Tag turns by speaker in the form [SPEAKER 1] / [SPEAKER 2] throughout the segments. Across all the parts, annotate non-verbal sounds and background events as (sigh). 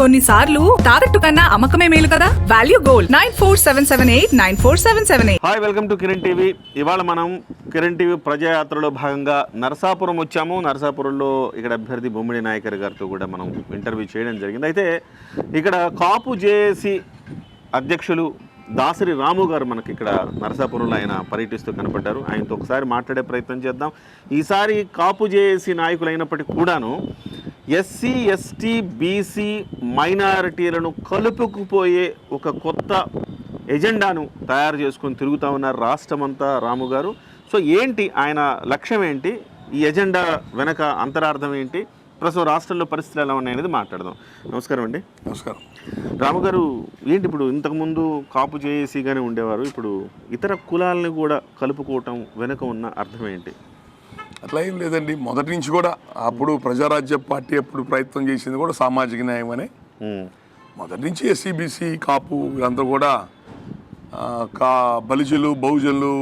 [SPEAKER 1] కొన్నిసార్లు తాకట్టు కన్నా అమ్మకమే మేలు కదా? Value gold nine four seven seven eight nine four seven seven eight
[SPEAKER 2] hi welcome to Kiran TV ఇవాళ మనం కిరణ్ టీవీ ప్రజాయాత్రలో భాగంగా నరసాపురం వచ్చాము. నరసాపురంలో ఇక్కడ అభ్యర్థి బొమ్మిడి నాయకర్ గారితో కూడా మనం ఇంటర్వ్యూ చేయడం జరిగింది. అయితే ఇక్కడ కాపు జేఏసీ అధ్యక్షులు దాసరి రాము గారు మనకి ఇక్కడ నరసాపురంలో ఆయన పర్యటిస్తూ కనపడ్డారు. ఆయనతో ఒకసారి మాట్లాడే ప్రయత్నం చేద్దాం. ఈసారి కాపు జేఏసీ నాయకులు అయినప్పటికీ కూడాను ఎస్సీ ఎస్టీ బీసీ మైనారిటీలను కలుపుకుపోయే ఒక కొత్త ఎజెండాను తయారు చేసుకొని తిరుగుతూ ఉన్నారు రాష్ట్రమంతా రాము గారు. సో ఏంటి ఆయన లక్ష్యం ఏంటి? ఈ ఎజెండా వెనక అంతరార్థం ఏంటి? ప్రస్తుతం రాష్ట్రంలో పరిస్థితులు ఎలా ఉన్నాయనేది మాట్లాడదాం. నమస్కారం అండి.
[SPEAKER 3] నమస్కారం.
[SPEAKER 2] రాము గారు ఏంటి ఇప్పుడు ఇంతకుముందు కాపు జేఏసీగానే ఉండేవారు ఇప్పుడు ఇతర కులాలను కూడా కలుపుకోవటం వెనుక ఉన్న అర్థం ఏంటి?
[SPEAKER 3] అట్లా ఏం లేదండి. మొదటి నుంచి కూడా అప్పుడు ప్రజారాజ్య పార్టీ అప్పుడు ప్రయత్నం చేసింది కూడా సామాజిక న్యాయం అనే. మొదటి నుంచి ఎస్సీబీసీ కాపు వీళ్ళంతా కూడా కా బలిజలు బహుజనులు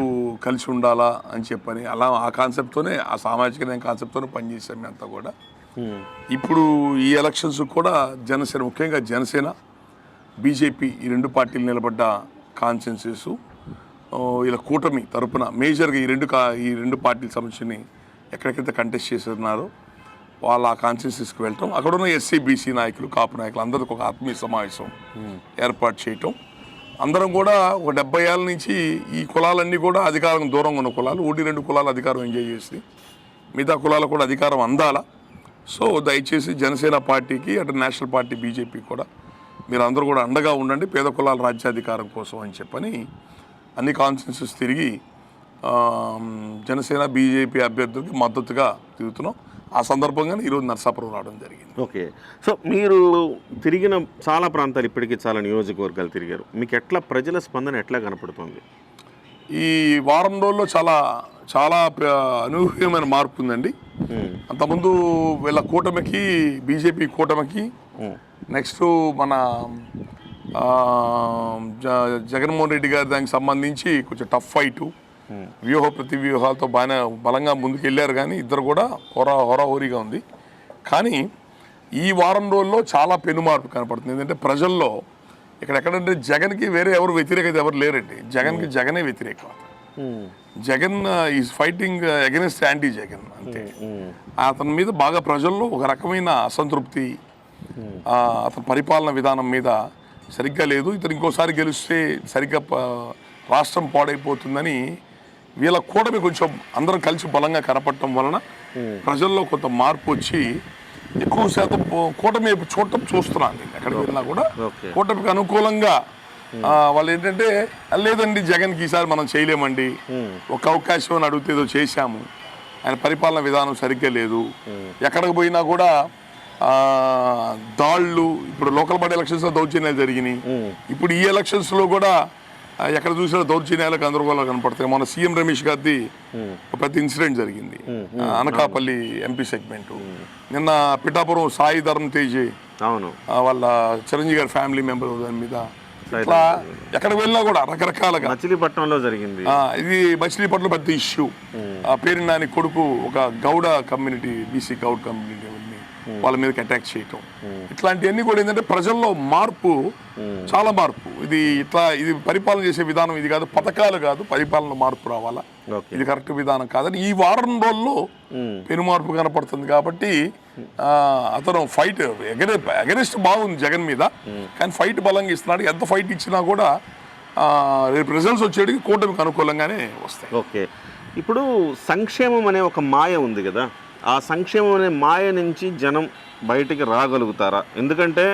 [SPEAKER 3] కలిసి ఉండాలా అని చెప్పని అలా ఆ కాన్సెప్ట్తోనే ఆ సామాజిక న్యాయం కాన్సెప్ట్తోనే పనిచేసాం మేమంతా కూడా. ఇప్పుడు ఈ ఎలక్షన్స్ కూడా జనసేన ముఖ్యంగా జనసేన బీజేపీ ఈ రెండు పార్టీలు నిలబడ్డ కాన్సెన్సెస్ ఇలా కూటమి తరపున మేజర్గా ఈ రెండు కా ఈ రెండు పార్టీల సమస్యని ఎక్కడెక్కడైతే కంటెస్ట్ చేస్తున్నారో వాళ్ళ ఆ కాన్సెన్సెస్కి వెళ్ళటం. అక్కడ ఉన్న ఎస్సీ బీసీ నాయకులు కాపు నాయకులు అందరికీ ఒక ఆత్మీయ సమావేశం ఏర్పాటు చేయటం. అందరం కూడా ఒక డెబ్బై ఏళ్ళ నుంచి ఈ కులాలన్నీ కూడా అధికారం దూరంగా ఉన్న కులాలు ఒకటి రెండు కులాలు అధికారం ఎంజాయ్ చేసి మిగతా కులాలకు కూడా అధికారం అందాలా? సో దయచేసి జనసేన పార్టీకి అటు నేషనల్ పార్టీ బీజేపీ కూడా మీరు అందరూ కూడా అండగా ఉండండి పేద కులాల రాజ్యాధికారం కోసం అని చెప్పని అన్ని కాన్సెన్సెస్ తిరిగి జనసేన బీజేపీ అభ్యర్థులకి మద్దతుగా తిరుగుతున్నాం. ఆ సందర్భంగానే ఈరోజు నర్సాపురం రావడం జరిగింది.
[SPEAKER 2] ఓకే. సో మీరు తిరిగిన చాలా ప్రాంతాలు ఇప్పటికీ చాలా నియోజకవర్గాలు తిరిగారు. మీకు ఎట్లా ప్రజల స్పందన ఎట్లా కనపడుతుంది?
[SPEAKER 3] ఈ వారం రోజుల్లో చాలా చాలా అనూహ్యమైన మార్పు ఉందండి. అంతకుముందు వీళ్ళ కూటమికి బీజేపీ కూటమికి నెక్స్ట్ మన జగన్మోహన్ రెడ్డి గారి దానికి సంబంధించి కొంచెం టఫ్ ఫైట్ వ్యూహ ప్రతి వ్యూహాలతో బాగానే బలంగా ముందుకు వెళ్ళారు కానీ ఇద్దరు కూడా హోరా హోరాహోరీగా ఉంది. కానీ ఈ వారం రోజుల్లో చాలా పెనుమార్పు కనపడుతుంది. ఎందుకంటే ప్రజల్లో ఇక్కడ ఎక్కడంటే జగన్కి వేరే ఎవరు వ్యతిరేకత ఎవరు లేరండి. జగన్కి జగనే వ్యతిరేకం
[SPEAKER 2] ఉమ్,
[SPEAKER 3] Jagan is fighting against anti Jagan అంతే.
[SPEAKER 2] ఉమ్,
[SPEAKER 3] అతని మీద బాగా ప్రజల్లో ఒక రకమైన అసంతృప్తి అతని పరిపాలన విధానం మీద సరిగ్గా లేదు. ఇతను ఇంకోసారి గెలిస్తే సరిగ్గా రాష్ట్రం పాడైపోతుందని వీళ్ళ కూటమి కొంచెం అందరం కలిసి బలంగా కనపడటం వలన ప్రజల్లో కొంత మార్పు వచ్చి ఎక్కువ శాతం కూటమి చూడటం చూస్తున్నాను నేను. ఎక్కడికి వెళ్ళినా కూడా. కూటమికి అనుకూలంగా వాళ్ళు ఏంటంటే లేదండి జగన్కి ఈసారి మనం చేయలేమండి. ఒక అవకాశం అని అడిగితే ఏదో చేశాము. ఆయన పరిపాలన విధానం సరిగ్గా లేదు. ఎక్కడికి పోయినా కూడా ఆ, దాళ్ళు ఇప్పుడు లోకల్ బాడీ ఎలక్షన్స్ దౌర్జన్యాలు జరిగినాయి. ఇప్పుడు ఈ ఎలక్షన్స్లో కూడా ఎక్కడ చూసినా దౌర్జన్యాలు గందరగోళాలు కనపడతాయి. మన సీఎం రమేష్ గారిది ఒక పెద్ద ఇన్సిడెంట్ జరిగింది. Anakapalli MP segment. నిన్న పిఠాపురం సాయి ధర్మ తేజీ వాళ్ళ చిరంజీవి గారి ఫ్యామిలీ మెంబర్ దాని మీద ఇట్లా ఎక్కడికి వెళ్ళినా కూడా రకరకాలుగా
[SPEAKER 2] మచిలీపట్నంలో జరిగింది.
[SPEAKER 3] ఆ, ఇది మచిలీపట్నం పెద్ద ఇష్యూ. ఆ పేరు నాని కొడుకు ఒక Gowda community BC Goud community వాళ్ళ మీదకి అటాక్ చేయటం. ఇట్లాంటివన్నీ కూడా ఏంటంటే ప్రజల్లో మార్పు చాలా మార్పు. ఇది ఇట్లా ఇది పరిపాలన చేసే విధానం ఇది కాదు పథకాలు కాదు పరిపాలన మార్పు రావాలా? ఇది కరెక్ట్ విధానం కాదని ఈ వారం రోజుల్లో పెను మార్పు కనపడుతుంది కాబట్టి ఆ, అతను ఫైట్ అగెనిస్ట్ బాగుంది జగన్ మీద. కానీ ఫైట్ బలంగా ఇస్తున్నాడు. ఎంత ఫైట్ ఇచ్చినా కూడా రేపు రిజల్ట్స్ వచ్చేటికి కూటమికి అనుకూలంగానే వస్తాయి.
[SPEAKER 2] ఓకే. ఇప్పుడు సంక్షేమం అనే ఒక మాయ ఉంది కదా. ఆ సంక్షేమం అనే మాయ నుంచి జనం బయటికి రాగలుగుతారా? ఎందుకంటే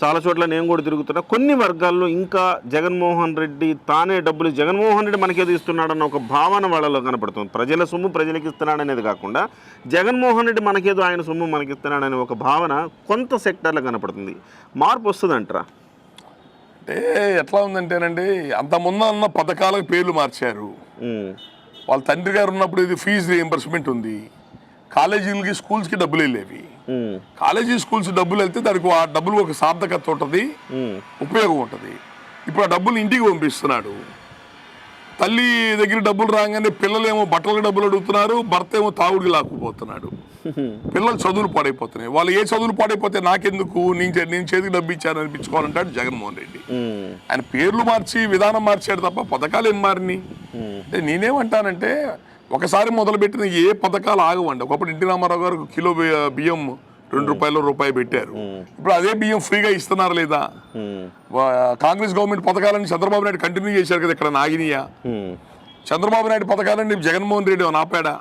[SPEAKER 2] చాలా చోట్ల నేను కూడా తిరుగుతున్నా కొన్ని వర్గాల్లో ఇంకా జగన్మోహన్ రెడ్డి తానే డబ్బులు జగన్మోహన్ రెడ్డి మనకేదో ఇస్తున్నాడన్న ఒక భావన వాళ్ళలో కనపడుతుంది. ప్రజల సొమ్ము ప్రజలకు ఇస్తున్నాడనేది కాకుండా జగన్మోహన్ రెడ్డి మనకేదో ఆయన సొమ్ము మనకి ఇస్తున్నాడనే ఒక భావన కొంత సెక్టర్లో కనపడుతుంది. మార్పు వస్తుందంటారా?
[SPEAKER 3] అంటే ఎట్లా ఉందంటేనండి అంత ముందు అన్న పథకాలకు పేర్లు మార్చారు. వాళ్ళ తండ్రి గారు ఉన్నప్పుడు ఇది ఫీజు రియంబర్స్మెంట్ ఉంది. కాలేజీలకి స్కూల్స్కి డబ్బులు వెళ్ళేవి. కాలేజీ స్కూల్స్ డబ్బులు వెళ్తే దానికి ఆ డబ్బులు ఒక సార్థకత ఉంటుంది ఉపయోగం ఉంటుంది. ఇప్పుడు ఆ డబ్బులు ఇంటికి పంపిస్తున్నాడు. తల్లి దగ్గర డబ్బులు రాగానే పిల్లలేమో బట్టలకు డబ్బులు అడుగుతున్నారు భర్త ఏమో తాగుడికి లాక్కుపోతున్నాడు. (laughs) పిల్లలు చదువులు పాడైపోతున్నాయి. వాళ్ళు ఏ చదువులు పాడైపోతే నాకెందుకు? నేను నేను చేతికి డబ్బు ఇచ్చాను అనిపించుకోవాలంటాడు జగన్మోహన్ రెడ్డి. ఆయన పేర్లు మార్చి విధానం మార్చాడు తప్ప పథకాలు ఏం మారినాయి? నేనేమంటానంటే ఒకసారి మొదలుపెట్టిన ఏ పథకాలు ఆగవండి. ఒకప్పుడు ఎన్టీ రామారావు గారు కిలో బియ్యం రెండు రూపాయలు రూపాయి పెట్టారు. ఇప్పుడు అదే బియ్యం ఫ్రీగా ఇస్తున్నారు లేదా? కాంగ్రెస్ గవర్నమెంట్ పథకాలని చంద్రబాబు నాయుడు కంటిన్యూ చేశారు కదా ఇక్కడ నాగినియా? చంద్రబాబు నాయుడు పథకాలని జగన్మోహన్ రెడ్డి నాపాడా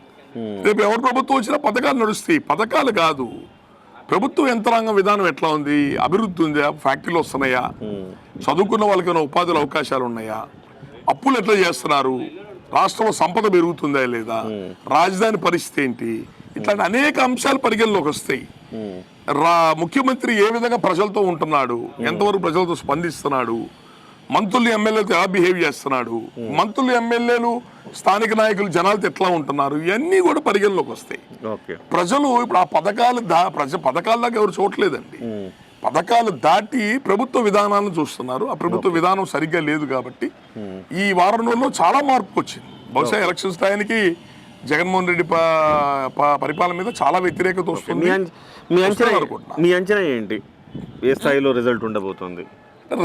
[SPEAKER 3] రేపు ఎవరు ప్రభుత్వం వచ్చినా పథకాలు నడుస్తాయి. పథకాలు కాదు. ప్రభుత్వ యంత్రాంగం విధానం ఎట్లా ఉంది? అభివృద్ధి ఉందా? ఫ్యాక్టరీలు వస్తున్నాయా? చదువుకున్న వాళ్ళకి ఏమైనా ఉపాధుల అవకాశాలు ఉన్నాయా? అప్పులు ఎట్లా చేస్తున్నారు? రాష్ట్రంలో సంపద పెరుగుతుందా లేదా? రాజధాని పరిస్థితి ఏంటి? ఇట్లాంటి అనేక అంశాలు పరిగణలోకి వస్తాయి. రా ముఖ్యమంత్రి ఏ విధంగా ప్రజలతో ఉంటున్నాడు? ఎంతవరకు ప్రజలతో స్పందిస్తున్నాడు? మంత్రులు ఎమ్మెల్యేలతో ఎలా బిహేవ్ చేస్తున్నాడు? మంత్రులు ఎమ్మెల్యేలు స్థానిక నాయకులు జనాలతో ఎట్లా ఉంటున్నారు? ఇవన్నీ కూడా పరిగణలోకి వస్తాయి. ప్రజలు ఇప్పుడు ఆ పథకాలు దా ప్రజ పథకాల దాకా ఎవరు చూడలేదండి పథకాలు దాటి ప్రభుత్వ విధానాలను చూస్తున్నారు. ఆ ప్రభుత్వ విధానం సరిగ్గా లేదు కాబట్టి ఈ వారం రోజుల్లో చాలా మార్పు వచ్చింది బహుశా ఎలక్షన్స్ టైంకి జగన్మోహన్ రెడ్డి పరిపాలన మీద చాలా వ్యతిరేకత వస్తుంది.
[SPEAKER 2] మీ అంచనా ఏంటి? ఏ స్థాయిలో రిజల్ట్ ఉండబోతోంది?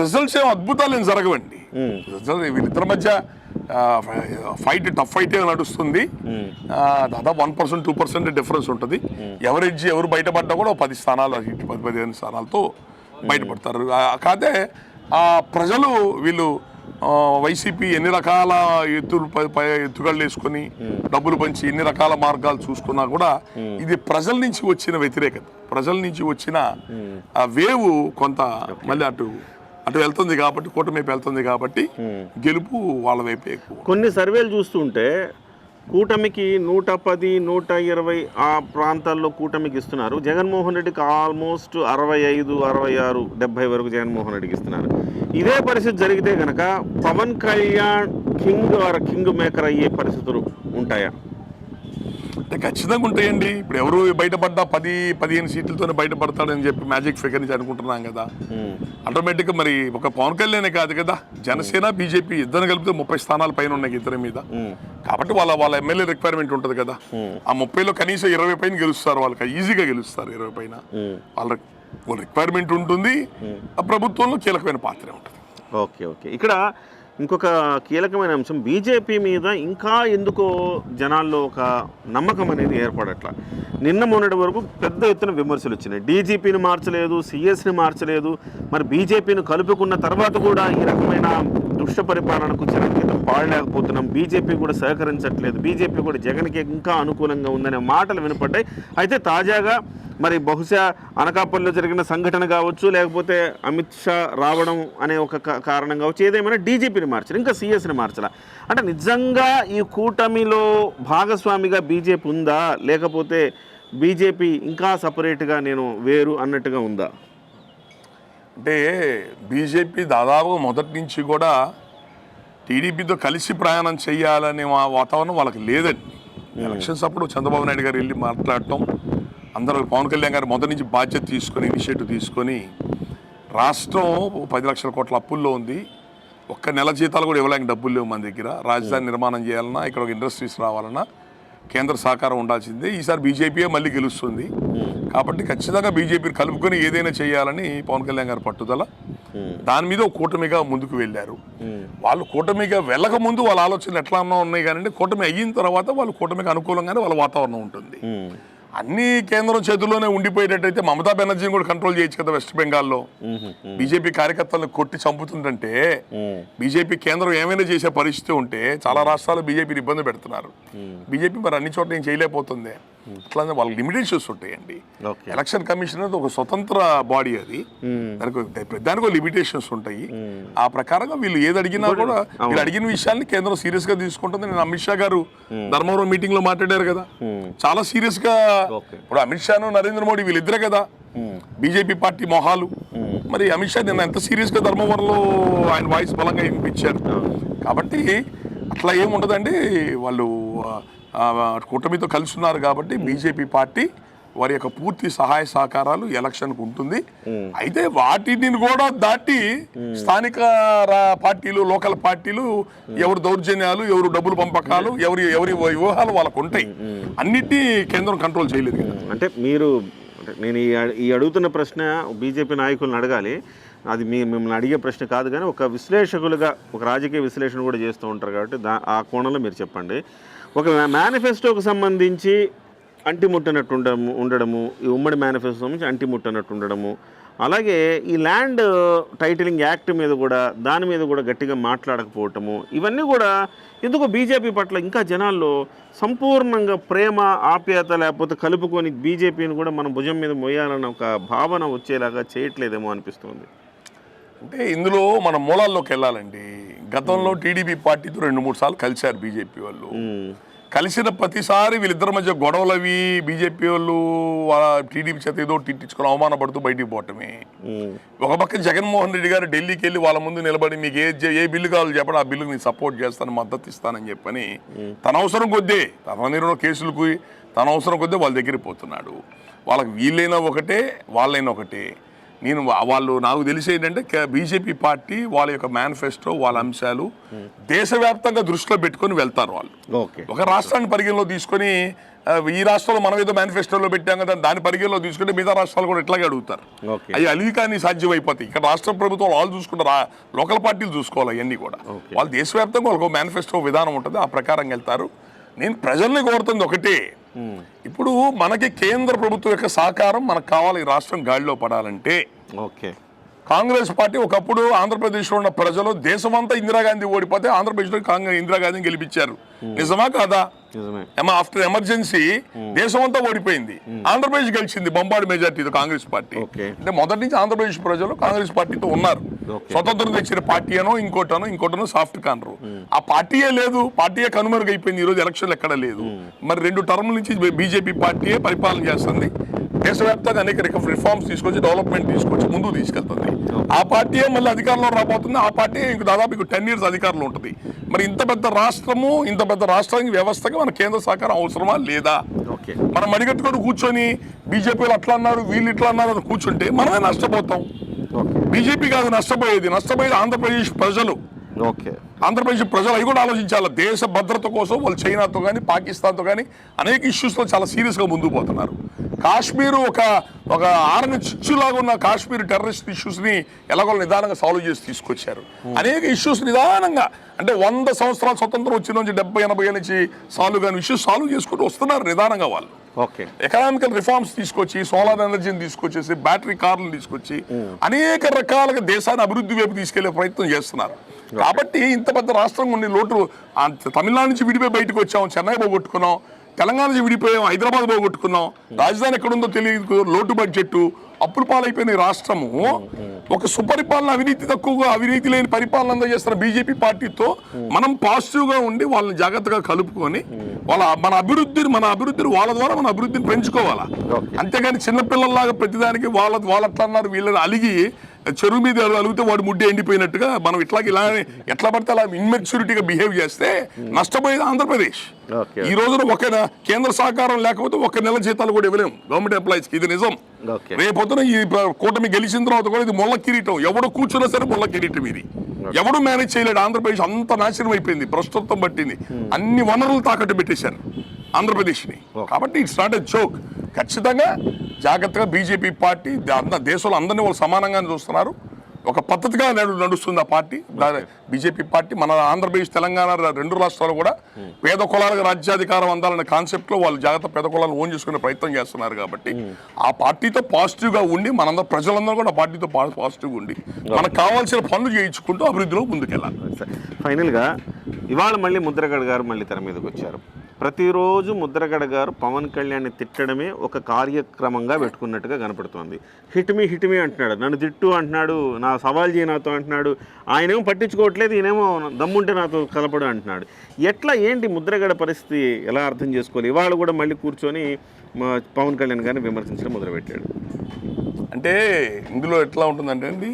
[SPEAKER 3] రిజల్ట్స్ ఏం అద్భుతాలు ఏం జరగవండి. రిజల్ట్ వీళ్ళిద్దరి మధ్య ఫైట్ టఫ్ ఫైట్ నడుస్తుంది. దాదాపు one percent two percent difference ఉంటుంది. ఎవరెడ్జి ఎవరు బయటపడ్డా కూడా పది స్థానాలు పది పదిహేను స్థానాలతో బయటపడతారు. కాదే ఆ ప్రజలు వీళ్ళు వైసీపీ ఎన్ని రకాల ఎత్తులు ఎత్తుగళ్ళు వేసుకొని డబ్బులు పంచి ఎన్ని రకాల మార్గాలు చూసుకున్నా కూడా ఇది ప్రజల నుంచి వచ్చిన వ్యతిరేకత. ప్రజల నుంచి వచ్చిన ఆ వేవ్ కొంత మళ్ళీ అటు అటు వెళ్తుంది కాబట్టి కూటమి వెళ్తుంది కాబట్టి గెలుపు వాళ్ళ వైపు ఎక్కువ.
[SPEAKER 2] కొన్ని సర్వేలు చూస్తుంటే కూటమికి నూట పది నూట ఇరవై ఆ ప్రాంతాల్లో కూటమికి ఇస్తున్నారు. జగన్మోహన్ రెడ్డికి ఆల్మోస్ట్ అరవై ఐదు అరవై ఆరు డెబ్బై వరకు జగన్మోహన్ రెడ్డికి ఇస్తున్నారు. ఇదే పరిస్థితి జరిగితే కనుక Pawan Kalyan king or king maker అయ్యే పరిస్థితులు ఉంటాయా?
[SPEAKER 3] ఖచ్చితంగా ఉంటాయండి. ఇప్పుడు ఎవరు బయటపడ్డా పది పదిహేను సీట్లతోనే బయటపడతాడని చెప్పి మ్యాజిక్ ఫిగర్ నుంచి అనుకుంటున్నాం కదా. ఆటోమేటిక్గా మరి ఒక పవన్ కళ్యాణే కాదు కదా. జనసేన బీజేపీ ఇద్దరు కలిపితే ముప్పై స్థానాల పైన ఉన్నాయి ఇద్దరి మీద. కాబట్టి వాళ్ళ వాళ్ళ ఎమ్మెల్యే రిక్వైర్మెంట్ ఉంటుంది కదా. ఆ ముప్పైలో కనీసం ఇరవై పైన గెలుస్తారు వాళ్ళకి. ఈజీగా గెలుస్తారు ఇరవై పైన. వాళ్ళ వాళ్ళ రిక్వైర్మెంట్ ఉంటుంది. ఆ ప్రభుత్వంలో కీలకమైన పాత్ర ఉంటుంది.
[SPEAKER 2] Okay okay. ఇక్కడ ఇంకొక కీలకమైన అంశం బీజేపీ మీద ఇంకా ఎందుకో జనాల్లో ఒక నమ్మకం అనేది ఏర్పడట్ల. నిన్న మొన్నటి వరకు పెద్ద ఎత్తున విమర్శలు వచ్చినాయి. డీజీపీని మార్చలేదు సిఎస్ని మార్చలేదు మరి బీజేపీని కలుపుకున్న తర్వాత కూడా ఈ రకమైన దుష్ట పరిపాలనకు జనగీతం పాడలేకపోతున్నాం. బీజేపీ కూడా సహకరించట్లేదు. బీజేపీ కూడా జగన్కి ఇంకా అనుకూలంగా ఉందనే మాటలు వినపడ్డాయి. అయితే తాజాగా మరి బహుశా అనకాపల్లిలో జరిగిన సంఘటన కావచ్చు లేకపోతే అమిత్ షా రావడం అనే ఒక కారణం కావచ్చు ఏదేమైనా డీజీపీని మార్చారు ఇంకా సిఎస్ని మార్చాల అంటే నిజంగా ఈ కూటమిలో భాగస్వామిగా బీజేపీ ఉందా? లేకపోతే బీజేపీ ఇంకా సపరేట్గా నేను వేరు అన్నట్టుగా ఉందా?
[SPEAKER 3] అంటే బీజేపీ దాదాపు మొదటి నుంచి కూడా టీడీపీతో కలిసి ప్రయాణం చేయాలనే వాతావరణం వాళ్ళకి లేదండి. ఎలక్షన్స్ అప్పుడు చంద్రబాబు నాయుడు గారు వెళ్ళి మాట్లాడటం అందరూ పవన్ కళ్యాణ్ గారు మొదటి నుంచి బాధ్యత తీసుకొని ఇనిషియేటివ్ తీసుకొని రాష్ట్రం పది లక్షల కోట్ల అప్పుల్లో ఉంది. ఒక్క నెల జీతాలు కూడా ఇవ్వలేక డబ్బులు లేవు మన దగ్గర. రాజధాని నిర్మాణం చేయాలన్నా ఇక్కడ ఒక ఇండస్ట్రీస్ రావాలన్నా కేంద్ర సహకారం ఉండాల్సిందే. ఈసారి బీజేపీయే మళ్ళీ గెలుస్తుంది. కాబట్టి ఖచ్చితంగా బీజేపీని కలుపుకొని ఏదైనా చేయాలని పవన్ కళ్యాణ్ గారి పట్టుదల. దాని మీద కూటమిగా ముందుకు వెళ్ళారు. వాళ్ళు కూటమిగా వెళ్ళక ముందు వాళ్ళ ఆలోచనలు ఎట్లా ఉన్నాయి కానీ కూటమి అయిన తర్వాత వాళ్ళు కూటమికి అనుకూలంగానే వాళ్ళ వాతావరణం ఉంటుంది. అన్ని కేంద్రం చేతుల్లోనే ఉండిపోయేటట్టయితే మమతా బెనర్జీని కూడా కంట్రోల్ చేయొచ్చు కదా వెస్ట్ బెంగాల్లో బీజేపీ కార్యకర్తలను కొట్టి చంపుతుందంటే బీజేపీ కేంద్రం ఏమైనా చేసే పరిస్థితి ఉంటే చాలా రాష్ట్రాలు బీజేపీని ఇబ్బంది పెడుతున్నారు. బీజేపీ మరి అన్ని చోట్ల ఏం చేయలేకపోతుంది. అట్లా వాళ్ళకి లిమిటేషన్స్ ఉంటాయండి. ఎలక్షన్ కమిషన్ అనేది ఒక స్వతంత్ర బాడీ అది. దానికి దానికి లిమిటేషన్స్ ఉంటాయి. ఆ ప్రకారంగా వీళ్ళు ఏది అడిగినా కూడా వీళ్ళు అడిగిన విషయాన్ని కేంద్రం సీరియస్గా తీసుకుంటుంది. నేను అమిత్ షా గారు ధర్మవరం మీటింగ్లో మాట్లాడారు కదా. చాలా
[SPEAKER 2] సీరియస్గా.
[SPEAKER 3] ఇప్పుడు అమిత్ షాను నరేంద్ర మోడీ వీళ్ళిద్దరే కదా. బీజేపీ పార్టీ మొహాలు. మరి అమిత్ షా నిన్న ఎంత సీరియస్గా ధర్మవరంలో ఆయన వాయిస్ బలంగా వినిపించారు. కాబట్టి అట్లా ఏముండదండి. వాళ్ళు కూటమితో కలిసి ఉన్నారు కాబట్టి బీజేపీ పార్టీ వారి యొక్క పూర్తి సహాయ సహకారాలు ఎలక్షన్కు ఉంటుంది. అయితే వాటిని కూడా దాటి స్థానిక పార్టీలు లోకల్ పార్టీలు ఎవరు దౌర్జన్యాలు ఎవరు డబ్బులు పంపకాలు ఎవరి ఎవరి వ్యూహాలు వాళ్ళకు ఉంటాయి. అన్నిటినీ కేంద్రం కంట్రోల్ చేయలేదు
[SPEAKER 2] అంటే మీరు నేను ఈ అడు- ఈ అడుగుతున్న ప్రశ్న బీజేపీ నాయకులను అడగాలి. అది మీ మిమ్మల్ని అడిగే ప్రశ్న కాదు కానీ ఒక విశ్లేషకులుగా ఒక రాజకీయ విశ్లేషణ కూడా చేస్తూ ఉంటారు కాబట్టి దా ఆ కోణంలో మీరు చెప్పండి. ఒక మేనిఫెస్టోకు సంబంధించి అంటిముట్టనట్టు ఉండడము ఉండడము ఈ ఉమ్మడి మేనిఫెస్టో నుంచి అంటిముట్టనట్టు ఉండడము అలాగే ఈ ల్యాండ్ టైటిలింగ్ యాక్ట్ మీద కూడా దాని మీద కూడా గట్టిగా మాట్లాడకపోవటము ఇవన్నీ కూడా ఎందుకో బీజేపీ పట్ల ఇంకా జనాల్లో సంపూర్ణంగా ప్రేమ ఆప్యాయత లేకపోతే కలుపుకొని బీజేపీని కూడా మన భుజం మీద మోయాలన్న ఒక భావన వచ్చేలాగా చేయట్లేదేమో అనిపిస్తుంది.
[SPEAKER 3] అంటే ఇందులో మన మూలాల్లోకి వెళ్ళాలండి. గతంలో టీడీపీ పార్టీతో రెండు మూడు సార్లు కలిశారు బీజేపీ వాళ్ళు. కలిసిన ప్రతిసారి వీళ్ళిద్దరి మధ్య గొడవలు అవి బీజేపీ వాళ్ళు వాళ్ళ టీడీపీ చేత ఏదో తిట్టించుకొని అవమానపడుతూ బయటికి పోవటమే. ఒక పక్క జగన్మోహన్ రెడ్డి గారు ఢిల్లీకి వెళ్ళి వాళ్ళ ముందు నిలబడి మీకు ఏ ఏ బిల్లు కావాలో చెప్పండి ఆ బిల్లుకి నేను సపోర్ట్ చేస్తాను మద్దతు ఇస్తానని చెప్పని తన అవసరం కొద్దే తన నిర్ణయం కేసులకు తన అవసరం కొద్దే వాళ్ళ దగ్గరికి పోతున్నాడు. వాళ్ళకి వీళ్ళైనా ఒకటే వాళ్ళైనా ఒకటే. నేను వాళ్ళు నాకు తెలిసి ఏంటంటే బీజేపీ పార్టీ వాళ్ళ యొక్క మేనిఫెస్టో వాళ్ళ అంశాలు దేశవ్యాప్తంగా దృష్టిలో పెట్టుకొని వెళ్తారు వాళ్ళు. ఒక రాష్ట్రాన్ని పరిగణలో తీసుకొని ఈ రాష్ట్రంలో మనం ఏదో మేనిఫెస్టోలో పెట్టాం కదా దాని పరిగణలో తీసుకుంటే మిగతా రాష్ట్రాలు కూడా ఇట్లాగే అడుగుతారు. అవి అలివి కానీ సాధ్యం అయిపోతాయి ఇక్కడ రాష్ట్ర ప్రభుత్వం వాళ్ళు చూసుకుంటారు లోకల్ పార్టీలు చూసుకోవాలి అవన్నీ కూడా. వాళ్ళు దేశవ్యాప్తంగా ఒక మేనిఫెస్టో విధానం ఉంటుంది ఆ ప్రకారం వెళ్తారు. నేను ప్రజల్ని కోరుతుంది ఒకటే ఇప్పుడు మనకి కేంద్ర ప్రభుత్వం యొక్క సహకారం మనకు కావాలి ఈ రాష్ట్రం గాడిలో పడాలంటే.
[SPEAKER 2] ఓకే.
[SPEAKER 3] కాంగ్రెస్ పార్టీ ఒకప్పుడు ఆంధ్రప్రదేశ్లో ఉన్న ప్రజలు దేశమంతా ఇందిరాగాంధీ ఓడిపోతే ఆంధ్రప్రదేశ్లో కాంగ్రెస్ ఇందిరాగాంధీని గెలిపించారు. నిజమా కాదా?
[SPEAKER 2] నిజమే
[SPEAKER 3] ఏమో ఆఫ్టర్ ఎమర్జెన్సీ దేశమంతా ఓడిపోయింది. ఆంధ్రప్రదేశ్ గెలిచింది బొంబాడు మెజార్టీతో కాంగ్రెస్ పార్టీ. అంటే మొదటి నుంచి ఆంధ్రప్రదేశ్ ప్రజలు కాంగ్రెస్ పార్టీతో ఉన్నారు. స్వతంత్రం తెచ్చిన పార్టీ అనో ఇంకోటనో ఇంకోటనో సాఫ్ట్ కార్నర్ ఆ పార్టీయే లేదు పార్టీయే కనుమరుగైపోయింది ఈ రోజు ఎలక్షన్లు ఎక్కడ లేదు. మరి రెండు టర్మ్ నుంచి బీజేపీ పార్టీయే పరిపాలన చేస్తుంది. దేశవ్యాప్తంగా అనేక రకం రిఫార్మ్స్ తీసుకొచ్చి డెవలప్మెంట్ తీసుకొచ్చి ముందుకు తీసుకెళ్తుంది. ఆ పార్టీయే మళ్ళీ అధికారంలో రాబోతుంది. ఆ పార్టీ ఇంక దాదాపు ఇంకో టెన్ ఇయర్స్ అధికారంలో ఉంటుంది. మరి ఇంత పెద్ద రాష్ట్రము ఇంత పెద్ద రాష్ట్రానికి వ్యవస్థగా మన కేంద్ర సహకారం అవసరమా లేదా? మనం మడిగట్టుకొని కూర్చొని బీజేపీలు అట్లా అన్నారు వీళ్ళు ఇట్లా అన్నారు అని కూర్చుంటే మనమే నష్టపోతాం. బీజేపీ కాదు నష్టపోయేది. నష్టపోయేది ఆంధ్రప్రదేశ్ ప్రజలు.
[SPEAKER 2] ఓకే.
[SPEAKER 3] ఆంధ్రప్రదేశ్ ప్రజలు అవి కూడా ఆలోచించాలి. దేశ భద్రత కోసం వాళ్ళు చైనాతో కానీ పాకిస్తాన్తో కానీ అనేక ఇష్యూస్లో చాలా సీరియస్గా ముందుకు పోతున్నారు. కాశ్మీర్ ఒక ఒక ఆరని చిచ్చులాగా ఉన్న కాశ్మీర్ టెర్రరిస్ట్ ఇష్యూస్ని ఎలాగో నిదానంగా సాల్వ్ చేసి తీసుకొచ్చారు. అనేక ఇష్యూస్ నిదానంగా అంటే వంద సంవత్సరాల స్వతంత్రం వచ్చిన నుంచి డెబ్బై ఎనభై ఏళ్ళ నుంచి సాల్వ్ కాని ఇష్యూస్ సాల్వ్ చేసుకుంటూ వస్తున్నారు నిదానంగా వాళ్ళు.
[SPEAKER 2] ఓకే.
[SPEAKER 3] ఎకనామికల్ రిఫార్మ్స్ తీసుకొచ్చి సోలార్ ఎనర్జీని తీసుకొచ్చేసి బ్యాటరీ కార్లు తీసుకొచ్చి అనేక రకాలుగా దేశాన్ని అభివృద్ధి వైపు తీసుకెళ్ళే ప్రయత్నం చేస్తున్నారు. కాబట్టి ఇంత పెద్ద రాష్ట్రం ఉండి లోటు తమిళనాడు నుంచి విడిపోయి బయటకు వచ్చాం చెన్నై పోగొట్టుకున్నాం తెలంగాణ విడిపోయాం హైదరాబాద్ పోగొట్టుకున్నాం. రాజధాని ఎక్కడుందో తెలియదు లోటు బడ్జెట్ అప్పుల పాలైపోయిన రాష్ట్రము. ఒక సుపరిపాలన అవినీతి తక్కువగా అవినీతి లేని పరిపాలన అందజేస్తున్న బీజేపీ పార్టీతో మనం పాజిటివ్గా ఉండి వాళ్ళని జాగ్రత్తగా కలుపుకొని వాళ్ళ మన అభివృద్ధిని మన అభివృద్ధిని వాళ్ళ ద్వారా మన అభివృద్ధిని పెంచుకోవాలా. అంతేగాని చిన్నపిల్లల్లాగా ప్రతిదానికి వాళ్ళ వాళ్ళు అట్లా అన్నారు వీళ్ళని అలిగి చెరువు మీద అలిగితే వాడు ముడ్డి ఎండిపోయినట్టుగా మనం ఇట్లాగ ఇలా ఎట్లా పడితే అలా ఇన్మెచ్యూరిటీగా బిహేవ్ చేస్తే నష్టపోయేది ఆంధ్రప్రదేశ్. ఈ రోజున ఒక కేంద్ర సహకారం లేకపోతే ఒక నెల జీతాలు కూడా ఇవ్వలేం గవర్నమెంట్ ఎంప్లాయీస్ ఇది నిజం. రేపొద్దున ఈ కూటమి గెలిచిన తర్వాత కూడా ఇది ముళ్ళ కిరీటం. ఎవడు కూర్చున్నా సరే ముళ్ళ కిరీటం ఇది. ఎవడు మేనేజ్ చేయలేడు. ఆంధ్రప్రదేశ్ అంత నాశనం అయిపోయింది. ప్రస్తుతం పట్టింది. అన్ని వనరులు తాకట్టు పెట్టేశారు ఆంధ్రప్రదేశ్ని. కాబట్టి ఇట్స్ నాట్ ఎ జోక్ ఖచ్చితంగా జాగ్రత్తగా బీజేపీ పార్టీ అంత దేశంలో అందరినీ వాళ్ళు సమానంగానే చూస్తున్నారు. ఒక పద్ధతిగా నడు నడుస్తుంది ఆ పార్టీ. బీజేపీ పార్టీ మన ఆంధ్రప్రదేశ్ తెలంగాణ రెండు రాష్ట్రాలు కూడా పేద కులాలకు రాజ్యాధికారం అందాలనే కాన్సెప్ట్లో వాళ్ళు జాగ్రత్త పేద కులాలను ఓన్ చేసుకునే ప్రయత్నం చేస్తున్నారు కాబట్టి ఆ పార్టీతో పాజిటివ్గా ఉండి మనందరూ ప్రజలందరూ కూడా ఆ పార్టీతో పాజిటివ్గా ఉండి మనకు కావాల్సిన పనులు చేయించుకుంటూ అభివృద్ధిలో ముందుకెళ్ళాలి.
[SPEAKER 2] ఫైనల్గా ఇవాళ మళ్ళీ ముద్రగడ గారు మళ్ళీ తెర మీదకి వచ్చారు. ప్రతిరోజు ముద్రగడ గారు పవన్ కళ్యాణ్ని తిట్టడమే ఒక కార్యక్రమంగా పెట్టుకున్నట్టుగా కనపడుతోంది. హిట్ మీ హిట్ మీ అంటున్నాడు. నన్ను తిట్టు అంటున్నాడు. నా సవాల్ చేయి నాతో అంటున్నాడు. ఆయనేమో పట్టించుకోవట్లేదు ఈయనేమో దమ్ముంటే నాతో కలపడు అంటున్నాడు. ఎట్లా ఏంటి ముద్రగడ పరిస్థితి ఎలా అర్థం చేసుకోవాలి? ఇవాళ కూడా మళ్ళీ కూర్చొని పవన్ కళ్యాణ్ గారిని విమర్శించడం మొదలుపెట్టాడు.
[SPEAKER 3] అంటే ఇందులో ఎట్లా ఉంటుందంటే అండి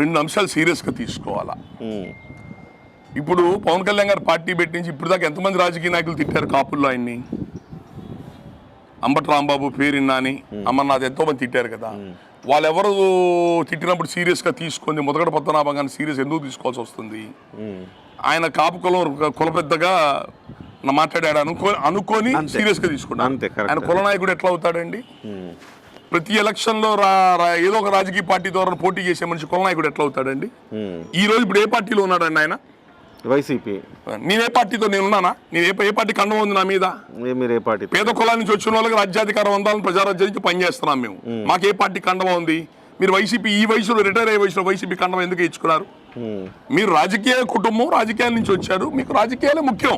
[SPEAKER 3] రెండు అంశాలు సీరియస్గా తీసుకోవాలా. ఇప్పుడు పవన్ కళ్యాణ్ గారు పార్టీ పెట్టించి ఇప్పుడు దాకా ఎంతమంది రాజకీయ నాయకులు తిట్టారు కాపుల్లో ఆయన్ని అంబటి రాంబాబు పేరిన్నాని అమర్నాథ్ ఎంతో మంది తిట్టారు కదా వాళ్ళెవరు తిట్టినప్పుడు సీరియస్గా తీసుకుంది మొదగడ పద్మనాభం గారిని సీరియస్ ఎందుకు తీసుకోవాల్సి వస్తుంది. ఆయన కాపు కులం కుల పెద్దగా మాట్లాడాడు అనుకో అనుకొని
[SPEAKER 2] అంతే.
[SPEAKER 3] సీరియస్గా తీసుకున్నాడు
[SPEAKER 2] అంతే, correct.
[SPEAKER 3] ఆయన కుల నాయకుడు ఎట్లా అవుతాడండి. ప్రతి ఎలక్షన్లో రా ఏదో ఒక రాజకీయ పార్టీ ద్వారా పోటీ చేసే మనిషి కుల నాయకుడు ఎట్లా అవుతాడండి. ఈ రోజు ఇప్పుడు ఏ పార్టీలో ఉన్నాడండి ఆయన
[SPEAKER 2] వైసీపీ.
[SPEAKER 3] నేనే పార్టీతో నేను ఉన్నానా? నేను ఏ పార్టీ కండం ఉంది నా మీద?
[SPEAKER 2] మీరు ఏ పార్టీ
[SPEAKER 3] పేద కులాల నుంచి వచ్చిన వాళ్ళకి రాజ్యాధికారం అందాలని ప్రజారాజ్యానికి పనిచేస్తున్నాం మేము. మాకు ఏ పార్టీ కండవ ఉంది? మీరు వైసీపీ ఈ వయసులో రిటైర్ అయ్యే వయసులో వైసీపీ కండవ ఎందుకు ఇచ్చుకున్నారు. మీరు రాజకీయ కుటుంబం రాజకీయాల నుంచి వచ్చారు. మీకు రాజకీయాలే ముఖ్యం.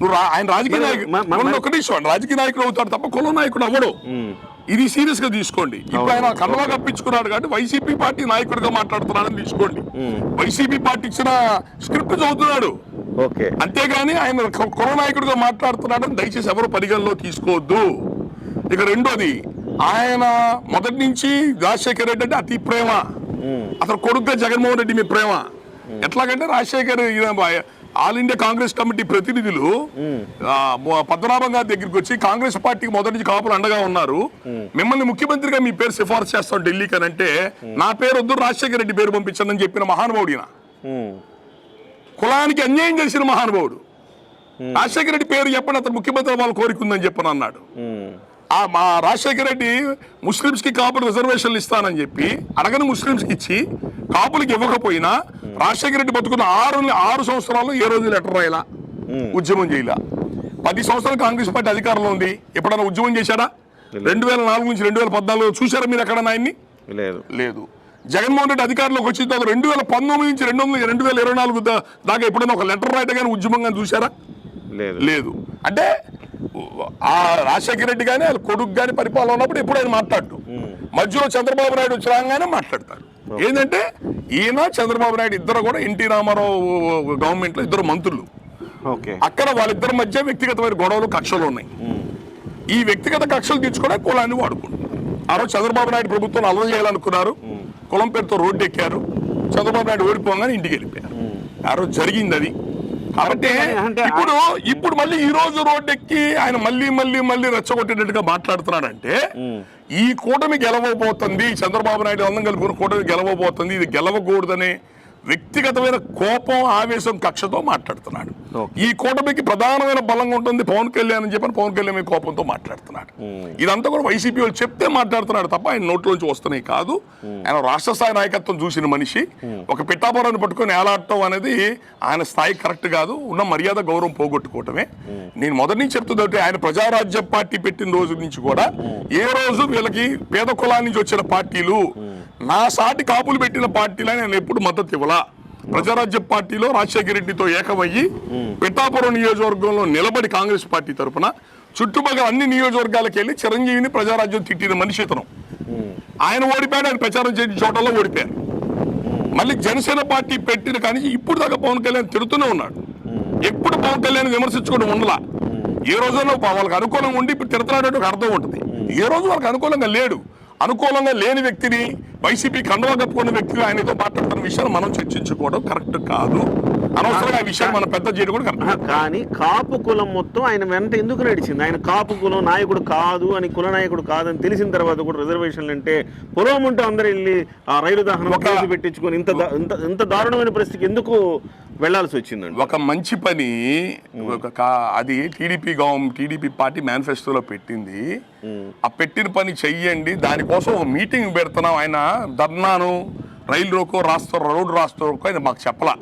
[SPEAKER 3] నువ్వు ఆయన రాజకీయ నాయకుడు ఒకటి చూడండి రాజకీయ నాయకుడు అవుతాడు తప్ప కుల నాయకుడు అవ్వడు. ఇది సీరియస్గా తీసుకోండి. ఇప్పుడు ఆయన కండవా కప్పించుకున్నాడు కాబట్టి వైసీపీ పార్టీ నాయకుడిగా మాట్లాడుతున్నాడని తీసుకోండి. వైసీపీ పార్టీ ఇచ్చిన స్క్రిప్ట్ చదువుతున్నాడు.
[SPEAKER 2] ఓకే.
[SPEAKER 3] అంతేగాని ఆయన కు- కుల నాయకుడిగా మాట్లాడుతున్నాడని దయచేసి ఎవరు పరిగణలో తీసుకోవద్దు. ఇక రెండోది ఆయన మొదటి నుంచి రాజశేఖర్ రెడ్డి అంటే అతి ప్రేమ. అతను కొడుకుగా జగన్మోహన్ రెడ్డి మీ ప్రేమ. ఎట్లాగంటే Rajasekhar all India Congress committee ప్రతినిధులు పద్మనాభం గారి దగ్గరికి వచ్చి కాంగ్రెస్ పార్టీకి మొదటి నుంచి కాపులు అండగా ఉన్నారు. మిమ్మల్ని ముఖ్యమంత్రిగా మీ పేరు సిఫార్సు చేస్తాం ఢిల్లీకి అని అంటే నా పేరు వద్దు రాజశేఖర రెడ్డి పేరు పంపించండి అని చెప్పిన మహానుభావుడు ఈయన
[SPEAKER 2] ఉమ్.
[SPEAKER 3] కులానికి అన్యాయం చేసిన మహానుభావుడు. రాజశేఖర రెడ్డి పేరు చెప్పండి అతను ముఖ్యమంత్రి వాళ్ళ కోరిక ఉందని చెప్పని అన్నాడు. ఆ మా రాజశేఖర రెడ్డి ముస్లింస్కి కాపులు రిజర్వేషన్లు ఇస్తానని చెప్పి అడగని ముస్లింస్కి ఇచ్చి కాపులకి ఇవ్వకపోయినా రాజశేఖర రెడ్డి బతుకున్న ఆరు ఆరు సంవత్సరాలు ఏ రోజు లెటర్ రాయలా? ఉద్యమం చేయలా. పది సంవత్సరాలు కాంగ్రెస్ పార్టీ అధికారంలో ఉంది. ఎప్పుడైనా ఉద్యమం చేశాడా? రెండు వేల నాలుగు నుంచి రెండు వేల పద్నాలుగు చూసారా మీరు ఎక్కడ ఆయన్ని?
[SPEAKER 2] లేదు.
[SPEAKER 3] లేదు. జగన్మోహన్ రెడ్డి అధికారంలోకి వచ్చిన తర్వాత రెండు వేల పంతొమ్మిది నుంచి రెండు వందల రెండు వేల ఇరవై నాలుగు దాకా ఎప్పుడైనా ఒక లెటర్ రాయట కానీ ఉద్యమంగా చూసారా
[SPEAKER 2] లేదు
[SPEAKER 3] లేదు. అంటే ఆ రాజశేఖర రెడ్డి కానీ వాళ్ళ కొడుకు కానీ పరిపాలన ఉన్నప్పుడు ఎప్పుడు ఆయన మాట్లాడు మధ్యలో చంద్రబాబు నాయుడు వచ్చి రాగానే మాట్లాడతారు. ఏంటంటే ఈయన చంద్రబాబు నాయుడు ఇద్దరు కూడా ఎన్టీ రామారావు గవర్నమెంట్లో ఇద్దరు మంత్రులు.
[SPEAKER 2] ఓకే.
[SPEAKER 3] అక్కడ వాళ్ళిద్దరి మధ్య వ్యక్తిగతమైన గొడవలు కక్షలు ఉన్నాయి. ఈ వ్యక్తిగత కక్షలు తీర్చుకోవడానికి కులాన్ని వాడుకుంటున్నారు. ఆ రోజు చంద్రబాబు నాయుడు ప్రభుత్వం అలవ చేయాలనుకున్నారు. కులం పేరుతో రోడ్డు ఎక్కారు. చంద్రబాబు నాయుడు ఓడిపోగానే ఇంటికి వెళ్ళిపోయారు. ఆ రోజు జరిగింది అది. కాబట్టి
[SPEAKER 2] అంటే
[SPEAKER 3] ఇప్పుడు ఇప్పుడు మళ్ళీ ఈ రోజు రోడ్డు ఎక్కి ఆయన మళ్ళీ మళ్ళీ మళ్ళీ రెచ్చగొట్టేటట్టుగా మాట్లాడుతున్నాడంటే ఈ కూటమి గెలవబోతుంది చంద్రబాబు నాయుడు అందం కలుపుకున్న కూటమి గెలవబోతుంది ఇది గెలవకూడదనే వ్యక్తిగతమైన కోపం ఆవేశం కక్షతో మాట్లాడుతున్నాడు. ఈ కూటమికి ప్రధానమైన బలంగా ఉంటుంది పవన్ కళ్యాణ్ అని చెప్పని పవన్ కళ్యాణ్ కోపంతో మాట్లాడుతున్నాడు. ఇదంతా కూడా వైసీపీ వాళ్ళు చెప్తే మాట్లాడుతున్నాడు తప్ప ఆయన నోట్లోంచి వస్తున్నాయి కాదు. ఆయన రాష్ట్ర స్థాయి నాయకత్వం చూసిన మనిషి. ఒక పిఠాపురాన్ని పట్టుకొని ఏలాడటం అనేది ఆయన స్థాయి కరెక్ట్ కాదు. ఉన్న మర్యాద గౌరవం పోగొట్టుకోవటమే. నేను మొదటి నుంచి చెప్తుంది ఆయన ప్రజారాజ్య పార్టీ పెట్టిన రోజు నుంచి కూడా ఏ రోజు వీళ్ళకి పేద కులాల నుంచి వచ్చిన పార్టీలు నా సాటి కాపులు పెట్టిన పార్టీలని నేను ఎప్పుడు మద్దతు ఇవ్వలా. ప్రజారాజ్య పార్టీలో రాజశేఖర రెడ్డితో ఏకమయ్యి పిఠాపురం నియోజకవర్గంలో నిలబడి కాంగ్రెస్ పార్టీ తరపున చుట్టుపక్కల అన్ని నియోజకవర్గాలకు వెళ్ళి చిరంజీవిని ప్రజారాజ్యం తిట్టిన మనిషి ఇతను. ఆయన ఓడిపోయాడు ఆయన ప్రచారం చేసిన చోటల్లో ఓడిపోయారు. మళ్ళీ జనసేన పార్టీ పెట్టిన కానీ ఇప్పుడు దాకా పవన్ కళ్యాణ్ తిడుతూనే ఉన్నాడు. ఎప్పుడు పవన్ కళ్యాణ్ విమర్శించుకోవడం ఉండలా. ఏ రోజున వాళ్ళకి అనుకూలంగా ఉండి ఇప్పుడు తిడుతున్నాడు ఒక అర్థం ఉంటుంది. ఏ రోజు వాళ్ళకి అనుకూలంగా లేడు. అనుకూలంగా లేని వ్యక్తిని వైసీపీ కండువా కప్పుకున్న వ్యక్తిగా ఆయనతో మాట్లాడుతున్న విషయాన్ని మనం చర్చించుకోవడం కరెక్ట్ కాదు. అనవసరంగా విషయాన్ని మనం పెద్ద చేయడం కూడా
[SPEAKER 2] కానీ కాపు కులం మొత్తం ఆయన వెంట ఎందుకు నడిచింది? ఆయన కాపు కులం నాయకుడు కాదు అని కుల నాయకుడు కాదని తెలిసిన తర్వాత కూడా రిజర్వేషన్లు అంటే పొలం ఉంటే అందరు వెళ్ళి ఆ రైలు దహనం పెట్టించుకొని ఇంత ఇంత దారుణమైన పరిస్థితికి ఎందుకు వెళ్ళాల్సి వచ్చిందండి?
[SPEAKER 3] ఒక మంచి పని ఒక అది టీడీపీ గవర్నమెంట్ టీడీపీ పార్టీ మేనిఫెస్టోలో పెట్టింది. ఆ పెట్టిన పని చెయ్యండి. దానికోసం ఒక మీటింగ్ పెడుతున్నాం. ఆయన ధర్నాను రైలు రోకో రాస్తారు రోడ్డు రాస్తారు ఆయన మాకు చెప్పలా.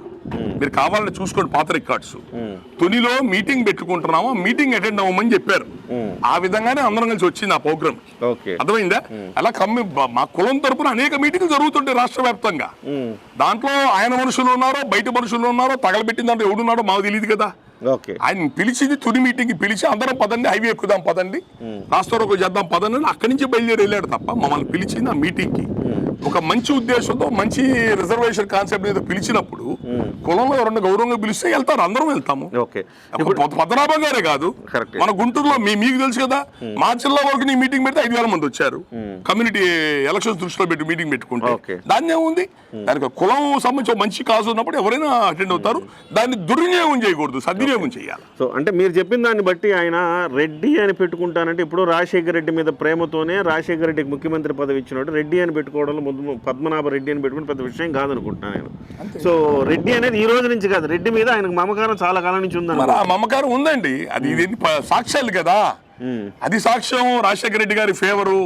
[SPEAKER 3] మీరు కావాలని చూసుకోండి పాత రికార్డ్స్. తునిలో మీటింగ్ పెట్టుకుంటున్నాము? మీటింగ్ అటెండ్ అవ్వమని చెప్పారు. ఆ విధంగానే అందరం కలిసి వచ్చింది ఆ ప్రోగ్రామ్. అర్థమైందా? అలా కమ్మి మా కులం తరపున అనేక మీటింగ్లు జరుగుతుంటాయి రాష్ట్ర వ్యాప్తంగా. దాంట్లో ఆయన మనుషులు ఉన్నారో బయట మనుషులు ఉన్నారో తగలబెట్టిన దాంట్లో ఎవడున్నారో మాకు తెలియదు కదా. ఆయన పిలిచింది తుది మీటింగ్ పిలిచి అందరం పదండి హైవే ఎక్కుదాం పదండి. రాష్ట్రంలో చేద్దాం పదండి అని అక్కడి నుంచి బయలుదేరి వెళ్ళాడు తప్ప మమ్మల్ని పిలిచింది ఆ మీటింగ్కి ఒక మంచి ఉద్దేశంతో మంచి రిజర్వేషన్ కాన్సెప్ట్ మీద పిలిచినప్పుడు కులంలో ఎవరన్నా గౌరవంగా పిలిస్తే వెళ్తారు అందరం వెళ్తాము.
[SPEAKER 2] ఓకే.
[SPEAKER 3] పద్మనాభం గారే కాదు. మన గుంటూరులో మీ మీకు తెలుసు కదా మా జిల్లా వరకు నీ మీటింగ్ పెడితే ఐదు వేల మంది వచ్చారు. కమ్యూనిటీ ఎలక్షన్స్ దృష్టిలో పెట్టి మీటింగ్ పెట్టుకుంటే. దాన్ని ఏముంది? దానికి కులం సంబంధించి మంచి కాజు ఉన్నప్పుడు ఎవరైనా అటెండ్ అవుతారు. దాన్ని దుర్వినియోగం చేయకూడదు సద్వినియోగం చేయాలి.
[SPEAKER 2] సో అంటే మీరు చెప్పిన దాన్ని బట్టి ఆయన రెడ్డి అని పెట్టుకుంటానంటే ఇప్పుడు రాజశేఖర రెడ్డి మీద ప్రేమతోనే రాజశేఖర రెడ్డికి ముఖ్యమంత్రి పదవి ఇచ్చినట్టు రెడ్డి అని పెట్టుకోవడంలో ముందు పద్మనాభ రెడ్డి అని పెట్టుకుని పెద్ద విషయం కాదనుకుంటున్నాను నేను. సో రెడ్డి అనేది ఈ రోజు నుంచి కాదు రెడ్డి మీద ఆయనకు మమకారం చాలా కాలం నుంచి ఉందన్న
[SPEAKER 3] మరి ఆ మమకారం ఉందండి. అది ఇది సాక్ష్యాలు కదా. అది సాక్ష్యం రాజశేఖర రెడ్డి గారి ఫేవరు.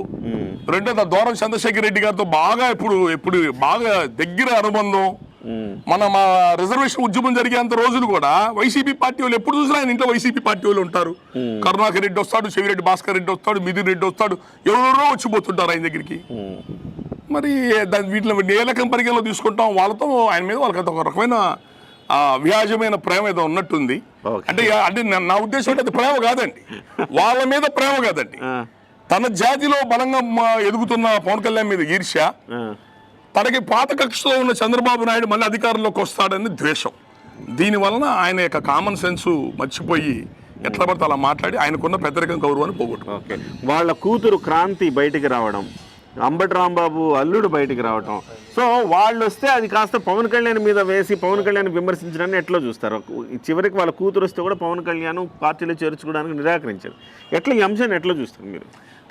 [SPEAKER 3] రెండోది ఆ దూరం చంద్రశేఖర్ రెడ్డి గారితో బాగా ఇప్పుడు ఎప్పుడు బాగా దగ్గర అనుబంధం. మన మా రిజర్వేషన్ ఉద్యమం జరిగేంత రోజులు కూడా వైసీపీ పార్టీ వాళ్ళు ఎప్పుడు చూసినా ఆయన ఇంట్లో వైసీపీ పార్టీ వాళ్ళు ఉంటారు. కరుణాకర్ రెడ్డి వస్తాడు చెవిరెడ్డి భాస్కర్ రెడ్డి వస్తాడు మిథున్ రెడ్డి వస్తాడు ఎవరెవరో వచ్చిపోతుంటారు ఆయన దగ్గరికి. మరి దాని వీటిలో ఏ రకం పరిగణలో తీసుకుంటాం? వాళ్ళతో ఆయన మీద వాళ్ళకి ఒక రకమైన వ్యాజమైన ప్రేమ ఏదో ఉన్నట్టుంది. అంటే అంటే నా- ఉద్దేశం అంటే అది ప్రేమ కాదండి. (laughs) వాళ్ళ మీద ప్రేమ కాదండి. తన జాతిలో బలంగా ఎదుగుతున్న పవన్ కళ్యాణ్ మీద ఈర్ష్య. తనకి పాత కక్షలో ఉన్న చంద్రబాబు నాయుడు మళ్ళీ అధికారంలోకి వస్తాడని ద్వేషం. దీని వలన ఆయన యొక్క కామన్ సెన్సు మర్చిపోయి ఎట్లా పడితే అలా మాట్లాడి ఆయనకున్న పెద్దరికం గౌరవాన్ని పోగొట్టుకున్నారు
[SPEAKER 2] వాళ్ళ కూతురు క్రాంతి బయటికి రావడం. అంబటి రాంబాబు అల్లుడు బయటికి రావటం. సో వాళ్ళు వస్తే అది కాస్త పవన్ కళ్యాణ్ మీద వేసి పవన్ కళ్యాణ్ విమర్శించడాన్ని ఎట్లా చూస్తారు. చివరికి వాళ్ళ కూతురు వస్తే కూడా పవన్ కళ్యాణ్ పార్టీలో చేర్చుకోవడానికి నిరాకరించారు. ఎట్లా ఈ అంశాన్ని ఎట్లా చూస్తారు మీరు?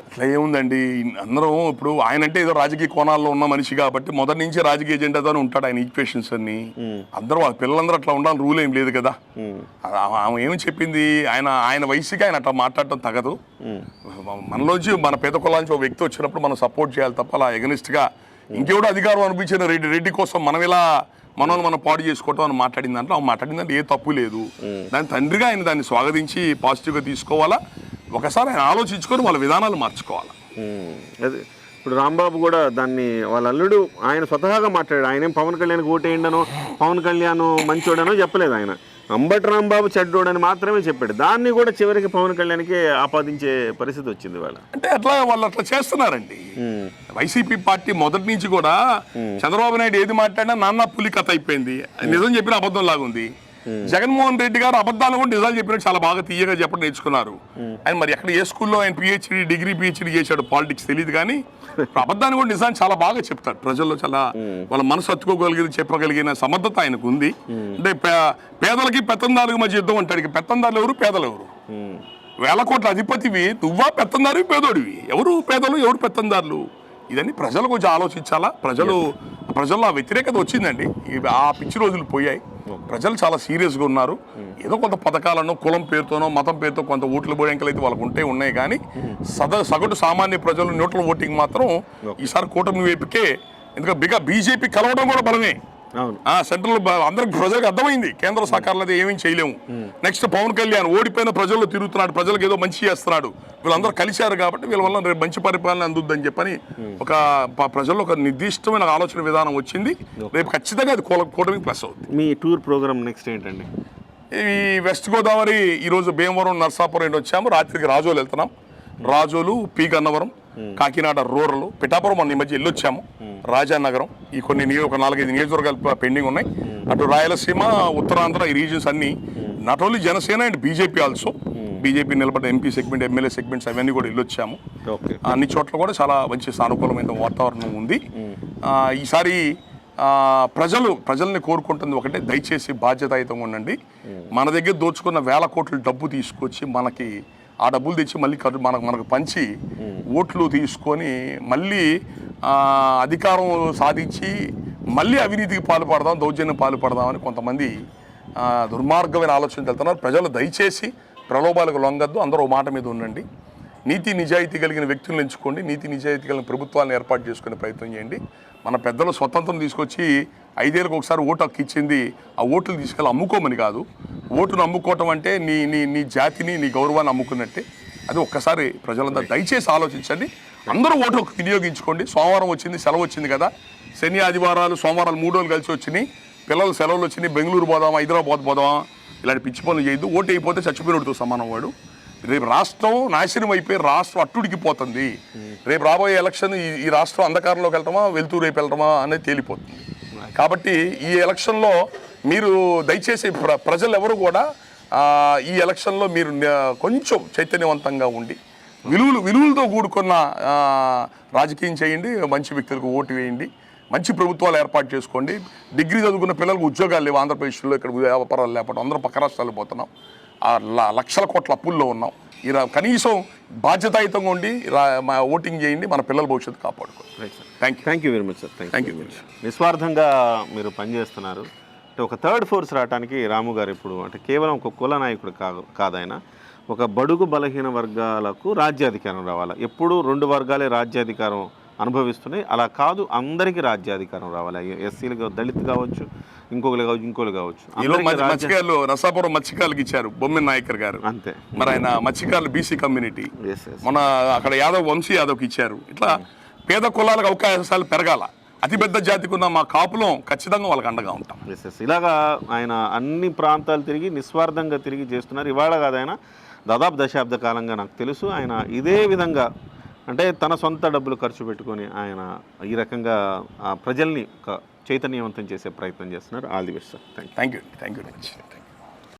[SPEAKER 3] అట్లా ఏముందండి? అందరం ఇప్పుడు ఆయన అంటే ఏదో రాజకీయ కోణాల్లో ఉన్న మనిషి కాబట్టి మొదటి నుంచి రాజకీయ ఎజెండాతోనే ఉంటాడు ఆయన ఈక్వేషన్స్ అన్ని. అందరూ వాళ్ళ పిల్లలందరూ అట్లా ఉండాలని రూల్ ఏం లేదు కదా. ఆమె ఏమి చెప్పింది? ఆయన ఆయన వయసుకి ఆయన అట్లా మాట్లాడటం తగదు. మనలోంచి మన పేద కులాంచి ఒక వ్యక్తి వచ్చినప్పుడు మనం సపోర్ట్ చేయాలి తప్ప అలా ఎగనిస్ట్గా ఇంకెవడో అధికారం అనిపించిన రెడ్డి రెడ్డి కోసం మనం ఇలా మనల్ని మనం పాడు చేసుకోవటం అని మాట్లాడిన దాంట్లో ఆమె మాట్లాడిన దాంట్లో ఏ తప్పు లేదు. దాని తండ్రిగా ఆయన దాన్ని స్వాగతించి పాజిటివ్గా తీసుకోవాలా? ఒకసారి ఆయన ఆలోచించుకొని వాళ్ళ విధానాలు మార్చుకోవాలి?
[SPEAKER 2] అదే ఇప్పుడు రాంబాబు కూడా దాన్ని వాళ్ళ అల్లుడు ఆయన స్వతహాగా మాట్లాడాడు. ఆయన పవన్ కళ్యాణ్ ఓటేయండనో పవన్ కళ్యాణ్ మంచోడనో చెప్పలేదు ఆయన. అంబటి రాంబాబు చెడ్డోడని మాత్రమే చెప్పాడు. దాన్ని కూడా చివరికి పవన్ కళ్యాణ్కి ఆపాదించే పరిస్థితి వచ్చింది వాళ్ళ
[SPEAKER 3] అంటే అట్లా వాళ్ళు అట్లా చేస్తున్నారండి. వైసీపీ పార్టీ మొదటి నుంచి కూడా చంద్రబాబు నాయుడు ఏది మాట్లాడినా నాన్న పులి కథ అయిపోయింది. నిజం చెప్పిన అబద్ధం లాగా ఉంది జగన్మోహన్ రెడ్డి గారు అబద్ధాలు కూడా నిజాలు చెప్పినట్టు చాలా బాగా తీయగా చెప్పడం నేర్చుకున్నారు. ఆయన మరి ఎక్కడ ఏ స్కూల్లో ఆయన పిహెచ్డి డిగ్రీ పిహెచ్డి చేశాడు పాలిటిక్స్ తెలియదు కానీ అబద్ధాన్ని కూడా నిజాన్ని చాలా బాగా చెప్తాడు ప్రజల్లో చాలా వాళ్ళ మనసు హత్తుకోగలిగి చెప్పగలిగిన సమర్థత ఆయనకు ఉంది. అంటే పేదలకి పెత్తందారులకి మధ్య యుద్ధం అంటాడు. పెత్తందారులు ఎవరు? పేదలు ఎవరు? వేల కోట్ల అధిపతివి. నువ్వా పెత్తందారివి? పేదోడివి. ఎవరు పేదలు? ఎవరు పెత్తందారులు? ఇదన్నీ ప్రజలు కొంచెం ఆలోచించాలా? ప్రజలు ప్రజల్లో ఆ వ్యతిరేకత వచ్చిందండి. ఆ పిచ్చి రోజులు పోయాయి. ప్రజలు చాలా సీరియస్గా ఉన్నారు. ఏదో కొంత పథకాలను కులం పేరుతోనో మతం పేరుతో కొంత ఓట్లు పోయేంకలు అయితే వాళ్ళకు ఉంటే ఉన్నాయి కానీ సద సగటు సామాన్య ప్రజలు న్యూట్రల్ ఓటింగ్ మాత్రం ఈసారి కూటమి వైపుకే ఎందుకంటే బిగా బీజేపీ కలవడం కూడా బలమే. సెంట్రల్ అందరికి ప్రజలకు అర్థమైంది. కేంద్ర సహకారంలో అది ఏమీ చేయలేము. నెక్స్ట్ పవన్ కళ్యాణ్ ఓడిపోయిన ప్రజల్లో తిరుగుతున్నాడు. ప్రజలకు ఏదో మంచి చేస్తున్నాడు. వీళ్ళందరూ కలిశారు కాబట్టి వీళ్ళ వల్ల రేపు మంచి పరిపాలన అందుద్దని చెప్పని ఒక ప్రజల్లో ఒక నిర్దిష్టమైన ఆలోచన విధానం వచ్చింది. రేపు ఖచ్చితంగా అది కూటమికి ప్లస్ అవుతుంది
[SPEAKER 2] మీ టూర్ ప్రోగ్రామ్ నెక్స్ట్ ఏంటండి?
[SPEAKER 3] ఈ వెస్ట్ గోదావరి ఈరోజు భీమవరం నర్సాపురం వచ్చాము. రాత్రికి రాజోలు వెళ్తున్నాం. రాజోలు పి గన్నవరం కాకినాడ రూరల్ పిఠాపురం మన ఈ మధ్య వెళ్ళొచ్చాము రాజానగరం ఈ కొన్ని నియో- ఒక నాలుగైదు నియోజకవర్గాలు పెండింగ్ ఉన్నాయి. అటు రాయలసీమ ఉత్తరాంధ్ర ఈ రీజన్స్ అన్ని not only Janasena and BJP also BJP నిలబడ్డ ఎంపీ సెగ్మెంట్ ఎమ్మెల్యే సెగ్మెంట్స్ అవన్నీ కూడా వెళ్ళొచ్చాము
[SPEAKER 2] ఓకే.
[SPEAKER 3] అన్ని చోట్ల కూడా చాలా మంచి సానుకూలమైన వాతావరణం ఉంది. ఈసారి ప్రజలు ప్రజల్ని కోరుకుంటుంది ఒకటే దయచేసి బాధ్యతాయుతంగా ఉండండి. మన దగ్గర దోచుకున్న వేల కోట్ల డబ్బు తీసుకొచ్చి మనకి ఆ డబ్బులు తెచ్చి మళ్ళీ ఖర్చు మనకు మనకు పంచి ఓట్లు తీసుకొని మళ్ళీ అధికారం సాధించి మళ్ళీ అవినీతికి పాల్పడదాం దౌర్జన్యం పాల్పడదామని కొంతమంది దుర్మార్గమైన ఆలోచన వెళ్తున్నారు ప్రజలు దయచేసి ప్రలోభాలకు లొంగద్దు. అందరూ ఓ మాట మీద ఉండండి. నీతి నిజాయితీ కలిగిన వ్యక్తులను ఎంచుకోండి. నీతి నిజాయితీ కలిగిన ప్రభుత్వాలను ఏర్పాటు చేసుకునే ప్రయత్నం చేయండి. మన పెద్దలు స్వతంత్రం తీసుకొచ్చి ఐదేళ్ళకి ఒకసారి ఓటు హక్కు ఇచ్చింది ఆ ఓట్లు తీసుకెళ్ళి అమ్ముకోమని కాదు. ఓటును అమ్ముకోవటం అంటే నీ నీ నీ జాతిని నీ గౌరవాన్ని అమ్ముకున్నట్టే అది ఒక్కసారి ప్రజలందరూ దయచేసి ఆలోచించండి. అందరూ ఓటు హక్కు వినియోగించుకోండి. సోమవారం వచ్చింది సెలవు వచ్చింది కదా. శని ఆదివారాలు సోమవారాలు మూడు రోజులు కలిసి వచ్చినాయి. పిల్లలు సెలవులు వచ్చినాయి. బెంగళూరు పోదామా హైదరాబాద్ పోదామా? ఇలాంటి పిచ్చి పనులు చేయొద్దు. ఓటు అయిపోతే చచ్చిపోయినట్టుతో సమానం వాడు. రేపు రాష్ట్రం నాశనం అయిపోయి రాష్ట్రం అట్టుడికి పోతుంది రేపు రాబోయే ఎలక్షన్ ఈ రాష్ట్రం అంధకారంలోకి వెళ్తామా వెళ్తూ రేపు వెళ్తామా అనేది తేలిపోతుంది. కాబట్టి ఈ ఎలక్షన్లో మీరు దయచేసి ప్ర ప్రజలు ఎవరు కూడా ఈ ఎలక్షన్లో మీరు కొంచెం చైతన్యవంతంగా ఉండి విలువలు విలువలతో కూడుకున్న రాజకీయం చేయండి మంచి వ్యక్తులకు ఓటు వేయండి మంచి ప్రభుత్వాలు ఏర్పాటు చేసుకోండి. డిగ్రీ చదువుకున్న పిల్లలకు ఉద్యోగాలు లేవు ఆంధ్రప్రదేశ్లో ఇక్కడ వ్యాపారాలు లేకపోవడం అందరం పక్క రాష్ట్రాలు పోతున్నాం. లక్షల కోట్ల అప్పుల్లో ఉన్నాం. ఇలా కనీసం బాధ్యతాయుతంగా ఉండి రా- మా ఓటింగ్ చేయండి మన పిల్లల భవిష్యత్తు కాపాడుకోండి.
[SPEAKER 2] Right sir
[SPEAKER 3] thank you
[SPEAKER 2] thank you very much sir thank you very much నిస్వార్థంగా మీరు పనిచేస్తున్నారు. అంటే ఒక థర్డ్ ఫోర్స్ రావడానికి రాము గారు ఇప్పుడు అంటే కేవలం ఒక కుల నాయకుడు కాదు కాదాయన ఒక బడుగు బలహీన వర్గాలకు రాజ్యాధికారం రావాలి? ఎప్పుడు రెండు వర్గాలే రాజ్యాధికారం అనుభవిస్తున్నాయి. అలా కాదు అందరికీ రాజ్యాధికారం రావాలి? ఎస్సీలు దళిత్ కావచ్చు ఇంకొకరు కావచ్చు ఇంకోరు కావచ్చు.
[SPEAKER 3] మత్స్యకారులు నసాపురం మత్స్యకారులకు ఇచ్చారు బొమ్మిన నాయకర్ గారు.
[SPEAKER 2] అంతే.
[SPEAKER 3] మరి ఆయన మత్స్యకారులు బీసీ కమ్యూనిటీ. మన అక్కడ యాదవ్ వంశీ యాదవ్కి ఇచ్చారు. ఇట్లా పేద కులాలకు అవకాశాలు పెరగాల. అతిపెద్ద జాతికి ఉన్న మా కాపులం ఖచ్చితంగా వాళ్ళకి అండగా ఉంటాం.
[SPEAKER 2] ఇలాగా ఆయన అన్ని ప్రాంతాలు తిరిగి నిస్వార్థంగా తిరిగి చేస్తున్నారు. ఇవాళ కాదు ఆయన దాదాపు దశాబ్ద కాలంగా నాకు తెలుసు. ఆయన ఇదే విధంగా అంటే తన సొంత డబ్బులు ఖర్చు పెట్టుకొని ఆయన ఈ రకంగా ఆ ప్రజల్ని చైతన్యవంతం చేసే ప్రయత్నం చేస్తున్నారు. All the best sir thank you
[SPEAKER 3] thank you thank you very much